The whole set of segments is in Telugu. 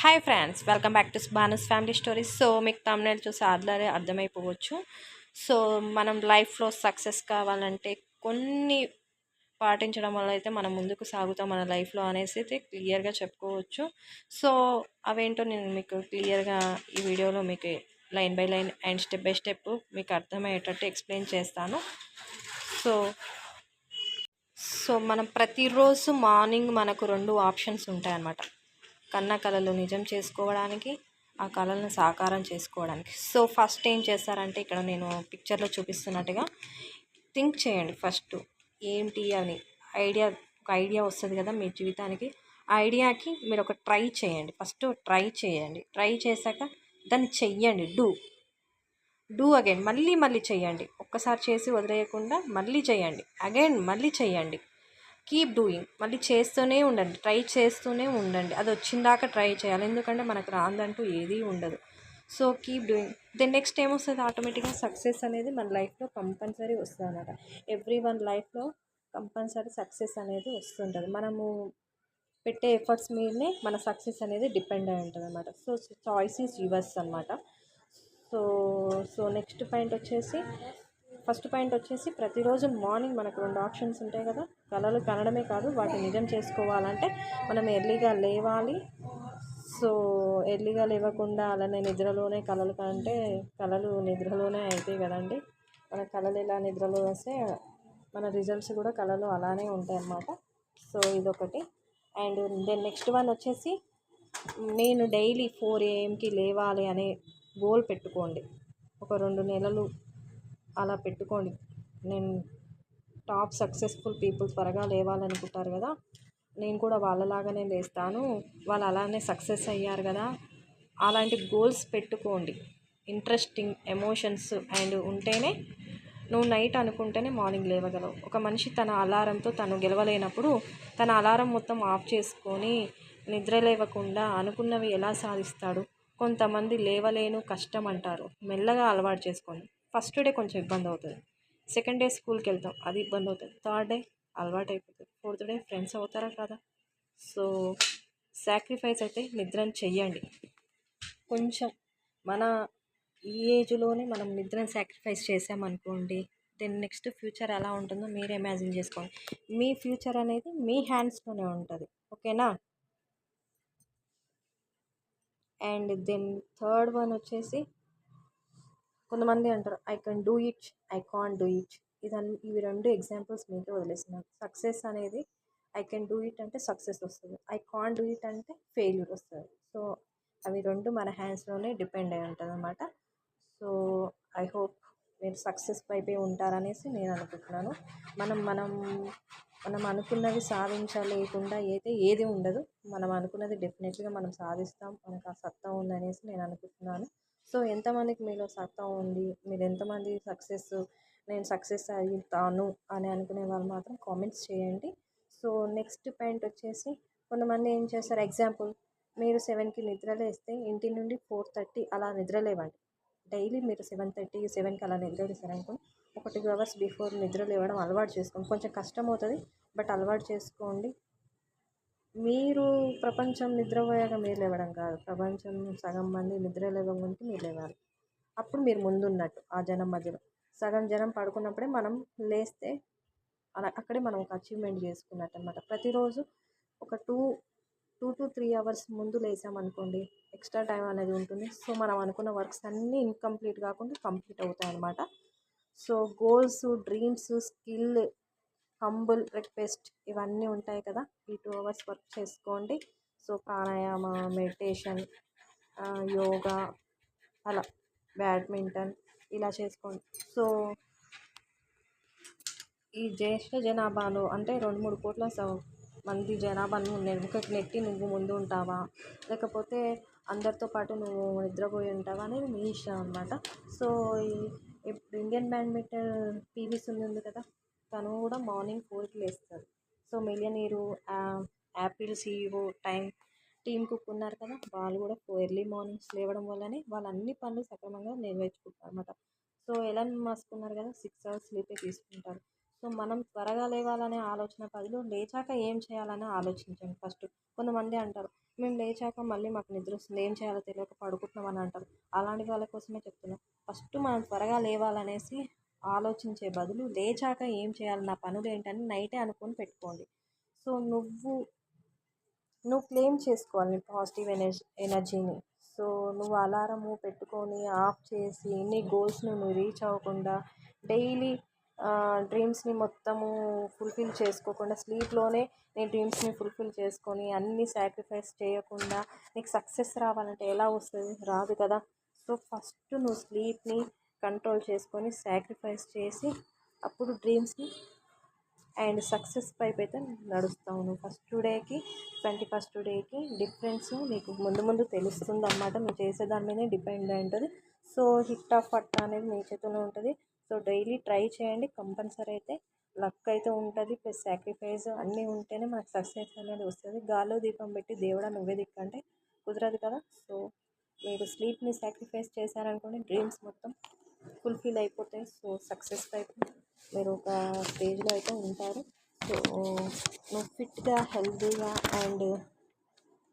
Hi friends welcome back to బానస్ family stories so మీకు తమిళ చూసి ఆర్డర్ అర్థమైపోవచ్చు. సో మనం లైఫ్లో సక్సెస్ కావాలంటే కొన్ని పాటించడం వల్ల అయితే మనం ముందుకు సాగుతాం మన లైఫ్లో అనేసి అయితే క్లియర్గా చెప్పుకోవచ్చు. సో అవేంటో నేను మీకు క్లియర్గా ఈ వీడియోలో మీకు line by line and step by step మీకు అర్థమయ్యేటట్టు ఎక్స్ప్లెయిన్ చేస్తాను. సో సో మనం ప్రతిరోజు మార్నింగ్ మనకు రెండు ఆప్షన్స్ ఉంటాయన్నమాట. కన్న కళలు నిజం చేసుకోవడానికి ఆ కళలను సాకారం చేసుకోవడానికి. సో ఫస్ట్ ఏం చేస్తారంటే ఇక్కడ నేను పిక్చర్లో చూపిస్తున్నట్టుగా థింక్ చేయండి ఫస్ట్. ఏంటి అని. ఐడియా ఒక ఐడియా వస్తుంది కదా మీ జీవితానికి. ఆ ఐడియాకి మీరు ఒక ట్రై చేయండి. ఫస్ట్ ట్రై చేయండి. ట్రై చేశాక దాన్ని చెయ్యండి. డూ డూ అగైన్ మళ్ళీ మళ్ళీ చేయండి ఒక్కసారి చేసి వదిలేయకుండా మళ్ళీ చేయండి అగైన్ మళ్ళీ చేయండి కీప్ డూయింగ్. మళ్ళీ చేస్తూనే ఉండండి. ట్రై చేస్తూనే ఉండండి. అది వచ్చిందాక ట్రై చేయాలి. ఎందుకంటే మనకు రాందంటూ ఏదీ ఉండదు. So keep doing. Then next ఏమొస్తుంది? ఆటోమేటిక్గా సక్సెస్ అనేది మన లైఫ్లో కంపల్సరీ వస్తుంది అనమాట ఎవ్రీ వన్ లైఫ్లో కంపల్సరీ సక్సెస్ అనేది వస్తుంటుంది. మనము పెట్టే ఎఫర్ట్స్ మీదనే మన సక్సెస్ అనేది డిపెండ్ అయి ఉంటుంది అనమాట సో చాయిస్ ఈజ్ యువర్స్ అనమాట సో సో నెక్స్ట్ పాయింట్ వచ్చేసి ఫస్ట్ పాయింట్ వచ్చేసి ప్రతిరోజు మార్నింగ్ మనకు రెండు ఆప్షన్స్ ఉంటాయి కదా. కళలు కనడమే కాదు వాటిని నిజం చేసుకోవాలంటే మనం ఎర్లీగా లేవాలి. సో ఎర్లీగా లేవకుండా అలానే నిద్రలోనే కళలు కంటే కళలు నిద్రలోనే అవుతాయి కదండి. మన కళలు ఎలా నిద్రలో వస్తే మన రిజల్ట్స్ కూడా కళలు అలానే ఉంటాయి అన్నమాట. సో ఇదొకటి. అండ్ దెన్ నెక్స్ట్ వన్ వచ్చేసి నేను డైలీ ఫోర్ ఏఎంకి లేవాలి అనే గోల్ పెట్టుకోండి. ఒక రెండు నెలలు అలా పెట్టుకోండి. నేను టాప్ సక్సెస్ఫుల్ పీపుల్ త్వరగా లేవాలనుకుంటారు కదా నేను కూడా వాళ్ళలాగానే లేస్తాను వాళ్ళు అలానే సక్సెస్ అయ్యారు కదా అలాంటి గోల్స్ పెట్టుకోండి. ఇంట్రెస్టింగ్ ఎమోషన్స్ అండ్ ఉంటేనే నువ్వు నైట్ అనుకుంటేనే మార్నింగ్ లేవగలవు. ఒక మనిషి తన అలారంతో తను గెలవలేనప్పుడు తన అలారం మొత్తం ఆఫ్ చేసుకొని నిద్ర లేవకుండా అనుకున్నవి ఎలా సాధిస్తాడు? కొంతమంది లేవలేను కష్టం అంటారు. మెల్లగా అలవాటు చేసుకోండి. ఫస్ట్ డే కొంచెం ఇబ్బంది అవుతుంది. సెకండ్ డే స్కూల్కి వెళ్తాం అది ఇబ్బంది అవుతుంది. థర్డ్ డే అలవాటు అయిపోతుంది. ఫోర్త్ డే ఫ్రెండ్స్ అవుతారా కదా సో సాక్రిఫైస్ అయితే నిద్రను చెయ్యండి. కొంచెం మన ఈ ఏజ్లోనే మనం నిద్రను సాక్రిఫైస్ చేసామనుకోండి దెన్ నెక్స్ట్ ఫ్యూచర్ ఎలా ఉంటుందో మీరు ఇమాజిన్ చేసుకోండి. మీ ఫ్యూచర్ అనేది మీ హ్యాండ్స్లోనే ఉంటుంది. ఓకేనా? అండ్ దెన్ థర్డ్ వన్ వచ్చేసి కొంతమంది అంటారు I can do it I can't do it. ఇదన్నీ ఇవి రెండు ఎగ్జాంపుల్స్ మీకే వదిలేస్తున్నాను. సక్సెస్ అనేది ఐ కెన్ డూ ఇట్ అంటే సక్సెస్ వస్తుంది. ఐ కాన్ డూ ఇట్ అంటే ఫెయిల్యూర్ వస్తుంది. సో అవి రెండు మన హ్యాండ్స్లోనే డిపెండ్ అయి ఉంటుంది అనమాట సో ఐ హోప్ మీరు సక్సెస్ వైపే ఉంటారనేసి నేను అనుకుంటున్నాను. మనం మనం మనం అనుకున్నది సాధించలేకుండా అయితే ఏది ఉండదు. మనం అనుకున్నది డెఫినెట్గా మనం సాధిస్తాం మనకు ఆ సత్తా ఉందనేసి నేను అనుకుంటున్నాను. సో ఎంతమందికి మీలో సత్తా ఉంది? మీరు ఎంతమంది సక్సెస్ నేను సక్సెస్ అవుతాను అని అనుకునే వాళ్ళు మాత్రం కామెంట్స్ చేయండి. సో నెక్స్ట్ పాయింట్ వచ్చేసి కొంతమంది ఏం చేస్తారు? ఎగ్జాంపుల్ మీరు సెవెన్కి నిద్రలేస్తే ఇంటి నుండి ఫోర్ థర్టీ అలా నిద్ర లేవండి. డైలీ మీరు సెవెన్ థర్టీ సెవెన్కి అలా నిద్రలేసారనుకోండి ఒక టూ అవర్స్ బిఫోర్ నిద్ర లేవడం అలవాటు చేసుకోండి. కొంచెం కష్టం అవుతుంది బట్ అలవాటు చేసుకోండి. మీరు ప్రపంచం నిద్రపోయాక మీరు లేవడం కాదు. ప్రపంచం సగం మంది నిద్ర లేవడానికి మీరు లేవాలి. అప్పుడు మీరు ముందున్నట్టు ఆ జనం మధ్యలో. సగం జనం పడుకున్నప్పుడే మనం లేస్తే అలా అక్కడే మనం ఒక అచీవ్మెంట్ చేసుకున్నట్టు అనమాట ప్రతిరోజు ఒక two two to three hours ముందు లేసామనుకోండి ఎక్స్ట్రా టైం అనేది ఉంటుంది. సో మనం అనుకున్న వర్క్స్ అన్నీ ఇన్కంప్లీట్ కాకుండా కంప్లీట్ అవుతాయి అన్నమాట so goals dreams skill humble request ఇవన్నీ ఉంటాయి కదా. ఈ టూ అవర్స్ వర్క్ చేసుకోండి. సో ప్రాణాయామ మెడిటేషన్ యోగా అలా బ్యాడ్మింటన్ ఇలా చేసుకోండి. సో ఈ జ్యేష్ఠ జనాభాలో అంటే రెండు మూడు కోట్ల మంది జనాభాను వెనుకకు నెట్టి నువ్వు ముందు ఉంటావా? లేకపోతే అందరితో పాటు నువ్వు నిద్రపోయి ఉంటావా అనేది మీ ఇష్టం అనమాట సో ఇప్పుడు ఇండియన్ బ్యాడ్మింటన్ పీవీ సింధు ఉంది కదా. తను కూడా మార్నింగ్ ఫోర్కి లేస్తుంది so millionaire Apple CEO Tim Tim Cook ఉన్నారు కదా వాళ్ళు కూడా ఎర్లీ మార్నింగ్స్ లేవడం వల్లనే వాళ్ళు అన్ని పనులు సక్రమంగా నెరవేర్చుకుంటారు అనమాట సో ఎలాన్ మస్క్ ఉన్నారు కదా సిక్స్ అవర్స్ స్లీపే తీసుకుంటారు. సో మనం త్వరగా లేవాలనే ఆలోచన పదిలో లేచాక ఏం చేయాలని ఆలోచించండి ఫస్ట్. కొంతమంది అంటారు మేము లేచాక మళ్ళీ మాకు నిద్ర వస్తుంది ఏం చేయాలో తెలియక పడుకుంటున్నాం అని అంటారు. అలాంటి వాళ్ళ కోసమే చెప్తున్నాం. ఫస్ట్ మనం త్వరగా లేవాలనేసి ఆలోచించే బదులు లేచాక ఏం చేయాలి? నా పనులు ఏంటని నైటే అనుకొని పెట్టుకోండి. సో నువ్వు నువ్వు క్లెయిమ్ చేసుకోవాలి పాజిటివ్ ఎనర్జీ ఎనర్జీని. సో నువ్వు అలారము పెట్టుకొని ఆఫ్ చేసి నీ గోల్స్ని నువ్వు రీచ్ అవ్వకుండా డైలీ డ్రీమ్స్ని మొత్తము ఫుల్ఫిల్ చేసుకోకుండా స్లీప్లోనే నీ డ్రీమ్స్ని ఫుల్ఫిల్ చేసుకొని అన్ని సాక్రిఫైస్ చేయకుండా నీకు సక్సెస్ రావాలంటే ఎలా వస్తుంది? రాదు కదా. సో ఫస్ట్ నువ్వు స్లీప్ని కంట్రోల్ చేసుకొని సాక్రిఫైస్ చేసి అప్పుడు డ్రీమ్స్ని అండ్ సక్సెస్ పైపు అయితే నడుస్తాను ఫస్ట్ డేకి ట్వంటీ ఫస్ట్ డేకి డిఫరెన్స్ మీకు ముందు ముందు తెలుస్తుంది అన్నమాట. నువ్వు చేసే దాని మీదే డిపెండ్ అయి ఉంటుంది. సో హిట్ ఆఫ్ పట్ట అనేది మీ చేతిలో ఉంటుంది. సో డైలీ ట్రై చేయండి. కంపల్సరీ అయితే లక్ అయితే ఉంటుంది. ప్లస్ సాక్రిఫైస్ అన్నీ ఉంటేనే మనకు సక్సెస్ అనేది వస్తుంది. గాల్లో దీపం పెట్టి దేవుడా నువ్వే దిక్కంటే కుదరదు కదా. సో మీరు స్లీప్ని సాక్రిఫైస్ చేశారనుకోండి డ్రీమ్స్ మొత్తం ఫుల్ఫిల్ అయిపోతాయి సో సక్సెస్ వైపు మీరు ఒక స్టేజ్లో అయితే ఉంటారు. సో నువ్వు ఫిట్గా హెల్తీగా అండ్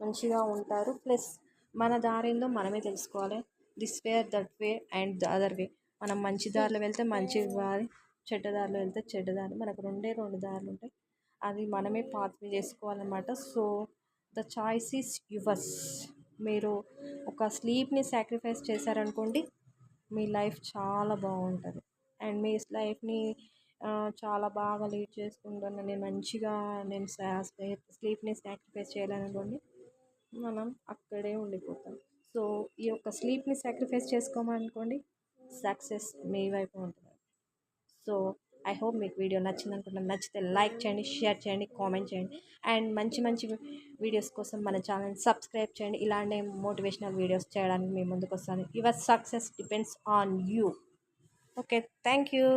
మంచిగా ఉంటారు. ప్లస్ మన దారిందో మనమే తెలుసుకోవాలి. This way that way and the other way మనం మంచి దారిలో వెళ్తే మంచి దారి చెడ్డ దారిలో వెళ్తే చెడ్డ దారి. మనకు రెండే రెండు దారులు ఉంటాయి. అది మనమే పాత్ చేసుకోవాలన్నమాట. So the choice is yours మీరు ఒక స్లీప్ని సాక్రిఫైస్ చేశారనుకోండి మీ లైఫ్ చాలా బాగుంటుంది. అండ్ మీ లైఫ్ని చాలా బాగా లీడ్ చేసుకుంటున్న నేను మంచిగా నేను స్లీప్ని సాక్రిఫైస్ చేయాలనుకోండి మనం అక్కడే ఉండిపోతాం. సో ఈ యొక్క స్లీప్ని సాక్రిఫైస్ చేసుకోమనుకోండి సక్సెస్ మీ వైపు ఉంటుంది. సో ఐ హోప్ మీకు వీడియో నచ్చింది అనుకుంటున్నాను నచ్చితే లైక్ చేయండి షేర్ చేయండి కామెంట్ చేయండి. అండ్ మంచి మంచి వీడియోస్ కోసం మన ఛానల్ సబ్స్క్రైబ్ చేయండి. ఇలాంటి మోటివేషనల్ వీడియోస్ చేయడానికి మేము ముందుకు వస్తాను your success depends on you. Okay thank you